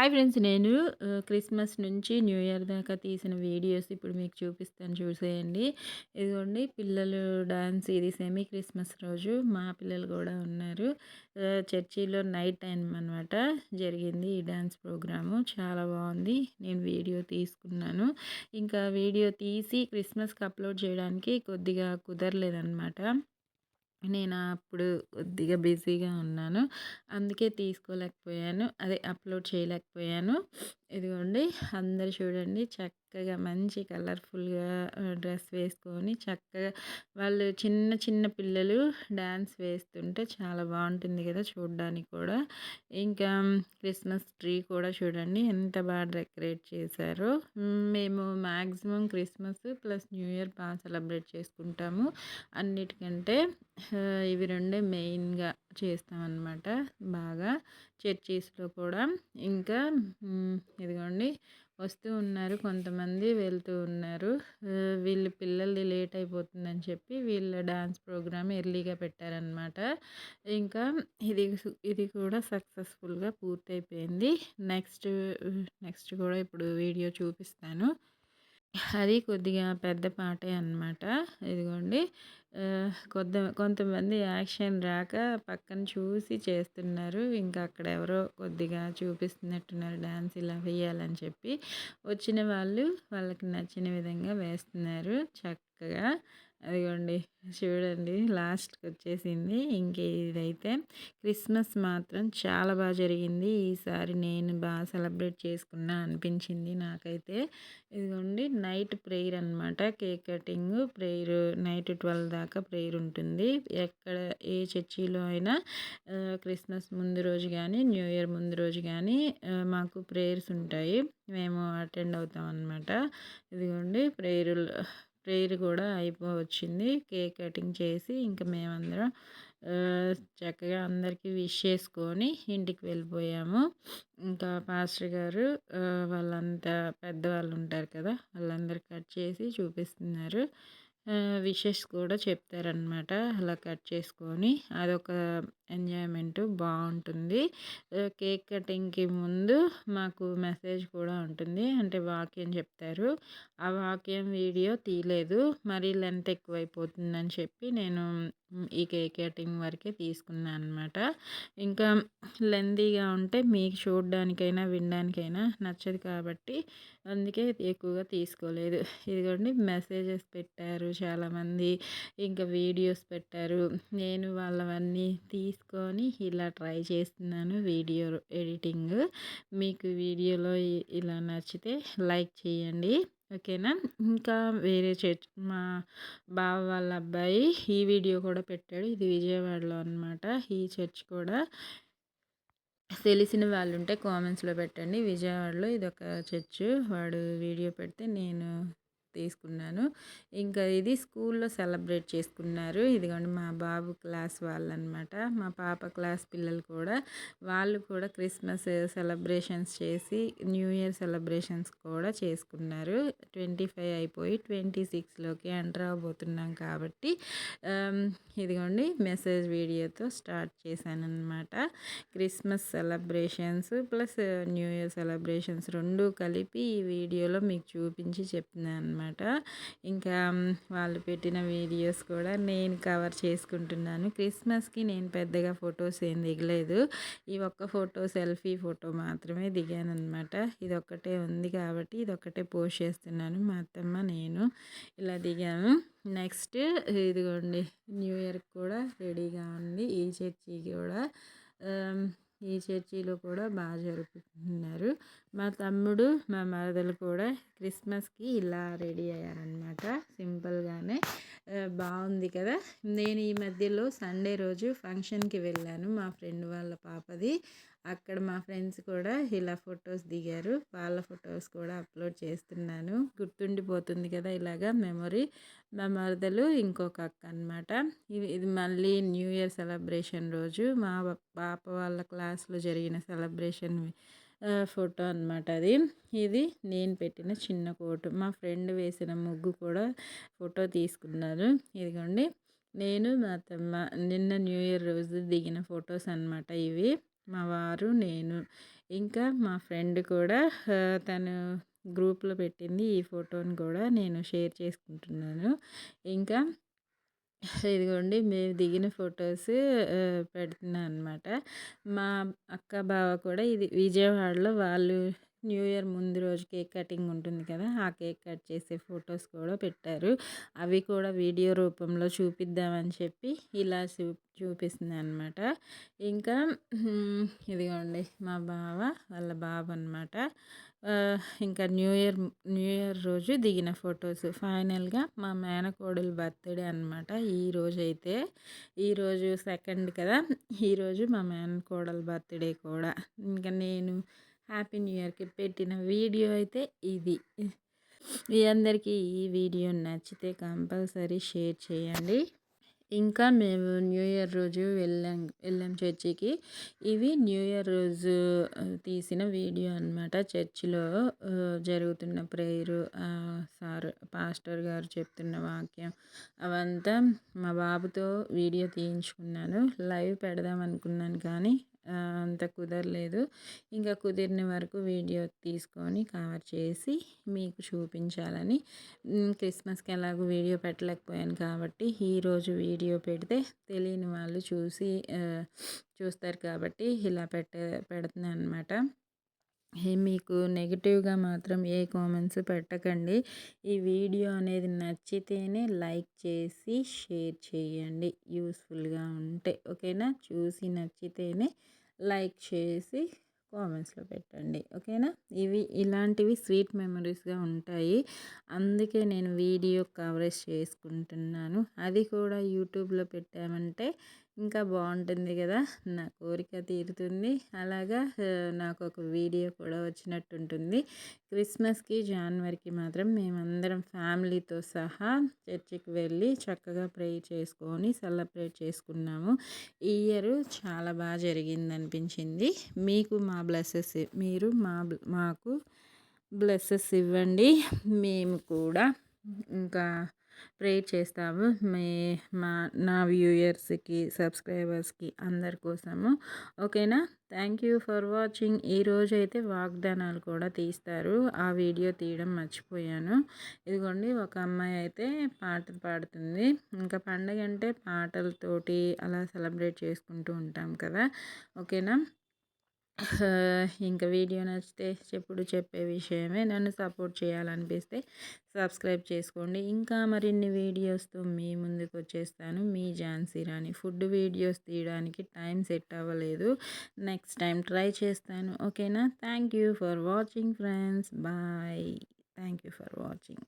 Hi friends నేను Christmas నుంచి new year దాకా తీసిన వీడియోస్ ఇప్పుడు మీకు చూపిస్తాను చూసేయండి. ఇదిగోండి పిల్లలు డాన్స్ ఇది సెమీ క్రిస్మస్ రోజు మా పిల్లలు కూడా ఉన్నారు. చర్చిలో నైట్ టైం అనమాట జరిగింది ఈ డ్యాన్స్ ప్రోగ్రాము. చాలా బాగుంది నేను వీడియో తీసుకున్నాను. ఇంకా వీడియో తీసి క్రిస్మస్కి అప్లోడ్ చేయడానికి కొద్దిగా కుదరలేదన్నమాట. నేను అప్పుడు కొద్దిగా బిజీగా ఉన్నాను. అందుకే తీసుకోలేకపోయాను. అదే అప్లోడ్ చేయలేకపోయాను. ఇదిగోండి అందరు చూడండి చక్కగా మంచి కలర్ఫుల్గా డ్రెస్ వేసుకొని చక్కగా వాళ్ళు చిన్న చిన్న పిల్లలు డ్యాన్స్ వేస్తుంటే చాలా బాగుంటుంది కదా చూడడానికి కూడా. ఇంకా క్రిస్మస్ ట్రీ కూడా చూడండి ఎంత బాగా డెకరేట్ చేశారో. మేము maximum Christmas plus new year బాగా సెలబ్రేట్ చేసుకుంటాము. అన్నిటికంటే ఇవి రెండే మెయిన్గా. చేస్తామన్నమాట బాగా. చర్చీస్లో కూడా ఇంకా ఇదిగోండి. వస్తూ ఉన్నారు కొంతమంది వెళ్తూ ఉన్నారు. వీళ్ళు పిల్లలది లేట్ అయిపోతుందని చెప్పి వీళ్ళ డాన్స్ ప్రోగ్రామ్ ఎర్లీగా పెట్టారనమాట ఇంకా ఇది ఇది కూడా సక్సెస్ఫుల్గా పూర్తయిపోయింది. నెక్స్ట్ నెక్స్ట్ కూడా ఇప్పుడు వీడియో చూపిస్తాను. అది కొద్దిగా పెద్ద పాటే అనమాట ఇదిగోండి. కొద్ది కొంతమంది యాక్షన్ రాక పక్కన చూసి చేస్తున్నారు. ఇంకా అక్కడ ఎవరో కొద్దిగా చూపిస్తున్నట్టున్నారు డ్యాన్స్ ఇలా వేయాలని చెప్పి. వచ్చిన వాళ్ళు వాళ్ళకి నచ్చిన విధంగా వేస్తున్నారు చక్కగా. అదిగోండి చూడండి లాస్ట్కి వచ్చేసింది. ఇంకే ఇదైతే క్రిస్మస్ మాత్రం చాలా బాగా జరిగింది. ఈసారి నేను బాగా సెలబ్రేట్ చేసుకున్నా అనిపించింది నాకైతే. ఇదిగోండి నైట్ ప్రేయర్ అనమాట cake cutting prayer night twelve దాకా ప్రేయర్ ఉంటుంది. ఎక్కడ ఏ చర్చిలో అయినా క్రిస్మస్ ముందు రోజు కానీ న్యూ ఇయర్ ముందు రోజు కానీ మాకు ప్రేయర్స్ ఉంటాయి. మేము అటెండ్ అవుతాం అనమాట ఇదిగోండి ప్రేయర్ ప్రేయర్ కూడా అయిపోవచ్చింది. కేక్ కటింగ్ చేసి ఇంకా మేమందరం చక్కగా అందరికీ విష్ చేసుకొని ఇంటికి వెళ్ళిపోయాము. ఇంకా పాస్టర్ గారు వాళ్ళంతా పెద్దవాళ్ళు ఉంటారు కదా వాళ్ళందరూ కట్ చేసి చూపిస్తున్నారు. విషెస్ కూడా చెప్తారనమాట అలా కట్ చేసుకొని అదొక ఎంజాయ్మెంట్ బాగుంటుంది. కేక్ కటింగ్కి ముందు మాకు మెసేజ్ కూడా ఉంటుంది. అంటే వాక్యం చెప్తారు. ఆ వాక్యం వీడియో తీయలేదు. మరీ లెంత్ ఎక్కువైపోతుందని చెప్పి నేను ఈ కేక్ కటింగ్ వరకే తీసుకున్నాను అనమాట ఇంకా లెందీగా ఉంటే మీకు చూడడానికైనా వినడానికైనా నచ్చదు కాబట్టి అందుకే ఎక్కువగా తీసుకోలేదు. ఇదిగోండి మెసేజెస్ పెట్టారు చాలామంది. ఇంకా వీడియోస్ పెట్టారు. నేను వాళ్ళవన్నీ తీసుకొని ఇలా ట్రై చేస్తున్నాను వీడియో ఎడిటింగ్. మీకు వీడియోలో ఇలా నచ్చితే లైక్ చేయండి. ఓకేనా? ఇంకా వేరే చర్చ్ మా బావ వాళ్ళ అబ్బాయి ఈ వీడియో కూడా పెట్టాడు. ఇది విజయవాడలో అనమాట ఈ చర్చ్ కూడా తెలిసిన వాళ్ళు ఉంటే కామెంట్స్లో పెట్టండి. విజయవాడలో ఇది ఒక చర్చ్. వాడు వీడియో పెడితే నేను తీసుకున్నాను. ఇంకా ఇది స్కూల్లో సెలబ్రేట్ చేసుకున్నారు. ఇదిగోండి మా బాబు క్లాస్ వాళ్ళనమాట. మా పాప క్లాస్ పిల్లలు కూడా. వాళ్ళు కూడా క్రిస్మస్ సెలబ్రేషన్స్ చేసి న్యూ ఇయర్ సెలబ్రేషన్స్ కూడా చేసుకున్నారు. ట్వంటీ ఫైవ్ అయిపోయి ట్వంటీ సిక్స్లోకి ఎంటర్ అవబోతున్నాం కాబట్టి ఇదిగోండి మెసేజ్ వీడియోతో స్టార్ట్ చేశాను అనమాట Christmas celebrations plus new year celebrations రెండు కలిపి ఈ వీడియోలో మీకు చూపించి చెప్తున్నాను అనమాట ఇంకా వాళ్ళు పెట్టిన వీడియోస్ కూడా నేను కవర్ చేసుకుంటున్నాను. క్రిస్మస్కి నేను పెద్దగా ఫొటోస్ ఏం దిగలేదు. ఈ ఒక్క ఫోటో సెల్ఫీ ఫోటో మాత్రమే దిగాను అనమాట ఇది ఒక్కటే ఉంది కాబట్టి ఇది ఒక్కటే పోస్ట్ చేస్తున్నాను. మా అత్తమ్మ నేను ఇలా దిగాను నెక్స్ట్ ఇదిగోండి న్యూ ఇయర్కి కూడా రెడీగా ఉంది. ఈ చర్చికి కూడా ఈ చర్చిలో కూడా బాగా జరుపుకున్నారు. మా తమ్ముడు మా మరదలు కూడా క్రిస్మస్కి ఇలా రెడీ అయ్యారనమాట సింపుల్గానే బాగుంది కదా. నేను ఈ మధ్యలో సండే రోజు ఫంక్షన్కి వెళ్ళాను మా ఫ్రెండ్ వాళ్ళ పాపది. అక్కడ మా ఫ్రెండ్స్ కూడా ఇలా ఫొటోస్ దిగారు. వాళ్ళ ఫొటోస్ కూడా అప్లోడ్ చేస్తున్నాను. గుర్తుండిపోతుంది కదా ఇలాగా మెమొరీ మా మరదలు ఇంకొక అక్క అనమాట ఇది ఇది మళ్ళీ న్యూ ఇయర్ సెలబ్రేషన్ రోజు. మా పాప వాళ్ళ క్లాస్లో జరిగిన సెలబ్రేషన్ ఫోటో అనమాట అది. ఇది నేను పెట్టిన చిన్న కోటు. మా ఫ్రెండ్ వేసిన ముగ్గు కూడా ఫోటో తీసుకున్నారు ఇదిగోండి. నేను మా తమ్మ నిన్న న్యూ ఇయర్ రోజు దిగిన ఫొటోస్ అనమాట ఇవి. మా వారు నేను. ఇంకా మా ఫ్రెండ్ కూడా తను గ్రూప్లో పెట్టింది ఈ ఫోటోని కూడా నేను షేర్ చేసుకుంటున్నాను. ఇంకా ఇదిగోండి మేము దిగిన ఫొటోస్ పెడుతున్నాను అనమాట మా అక్క బావ కూడా ఇది విజయవాడలో వాళ్ళు న్యూ ఇయర్ ముందు రోజు కేక్ కటింగ్ ఉంటుంది కదా ఆ కేక్ కట్ చేసే ఫొటోస్ కూడా పెట్టారు. అవి కూడా వీడియో రూపంలో చూపిద్దామని చెప్పి ఇలా చూ చూపిస్తుంది అనమాట ఇంకా ఇదిగోండి మా బావ వాళ్ళ బాబు అనమాట ఇంకా న్యూ ఇయర్ న్యూ ఇయర్ రోజు దిగిన ఫొటోస్. ఫైనల్గా మా మేనకోడలు బర్త్డే అనమాట ఈరోజు అయితే ఈరోజు సెకండ్ కదా ఈరోజు మా మేనకోడలు బర్త్డే కూడా. ఇంకా నేను హ్యాపీ న్యూ ఇయర్కి పెట్టిన వీడియో అయితే ఇది. మీ అందరికీ ఈ వీడియో నచ్చితే కంపల్సరీ షేర్ చేయండి. ఇంకా మేము న్యూ ఇయర్ రోజు వెళ్ళాం వెళ్ళాం చర్చికి. ఇవి న్యూ ఇయర్ రోజు తీసిన వీడియో అనమాట చర్చిలో జరుగుతున్న ప్రేయరు సార్ పాస్టర్ గారు చెప్తున్న వాక్యం అవంతా మా బాబుతో వీడియో తీయించుకున్నాను. లైవ్ పెడదాం అనుకున్నాను కానీ అంత కుదరలేదు. ఇంకా కుదిరిన వరకు వీడియో తీసుకొని కవర్ చేసి మీకు చూపించాలని. క్రిస్మస్కి ఎలాగో వీడియో పెట్టలేకపోయాను కాబట్టి ఈరోజు వీడియో పెడితే తెలియని వాళ్ళు చూసి చూస్తారు కాబట్టి ఇలా పెట్ట పెడుతున్నాను అనమాట మీకు నెగిటివ్గా మాత్రం ఏ కామెంట్స్ పెట్టకండి. ఈ వీడియో అనేది నచ్చితేనే లైక్ చేసి షేర్ చేయండి. యూస్ఫుల్గా ఉంటే ఓకేనా? చూసి నచ్చితేనే లైక్ చేసి కామెంట్స్లో పెట్టండి ఓకేనా? ఇవి ఇలాంటివి స్వీట్ మెమరీస్గా ఉంటాయి. అందుకే నేను వీడియో కవరేజ్ చేసుకుంటున్నాను. అది కూడా యూట్యూబ్లో పెట్టామంటే ఇంకా బాగుంటుంది కదా నా కోరిక తీరుతుంది. అలాగా నాకు ఒక వీడియో కూడా వచ్చినట్టు ఉంటుంది క్రిస్మస్కి జనవరికి మాత్రం మేమందరం ఫ్యామిలీతో సహా చర్చికి వెళ్ళి చక్కగా ప్రే చేసుకొని సెలబ్రేట్ చేసుకున్నాము. ఈ ఇయర్ చాలా బాగా జరిగింది అనిపించింది మీకు మా బ్లెస్సెస్ మీరు మా మాకు బ్లెస్సెస్ ఇవ్వండి. మేము కూడా ఇంకా ప్రేయర్ చేస్తాము. మే మా నా వ్యూయర్స్కి సబ్స్క్రైబర్స్కి అందరి కోసము. ఓకేనా? Thank you for watching. ఈరోజు అయితే వాగ్దానాలు కూడా తీస్తారు. ఆ వీడియో తీయడం మర్చిపోయాను. ఇదిగోండి ఒక అమ్మాయి అయితే పాటలు పాడుతుంది. ఇంకా పండగ అంటే పాటలతోటి అలా సెలబ్రేట్ చేసుకుంటూ ఉంటాం కదా. ఓకేనా? ఇంకా వీడియో నచ్చితే చెప్పుడు చెప్పే విషయమే. నన్ను సపోర్ట్ చేయాలనిపిస్తే సబ్స్క్రైబ్ చేసుకోండి. ఇంకా మరిన్ని వీడియోస్తో మీ ముందుకు వచ్చేస్తాను. మీ ఝాన్సీ రాణి. ఫుడ్ వీడియోస్ తీయడానికి టైం సెట్ అవ్వలేదు. నెక్స్ట్ టైం ట్రై చేస్తాను. ఓకేనా? Thank you for watching friends. Bye. Thank you for watching.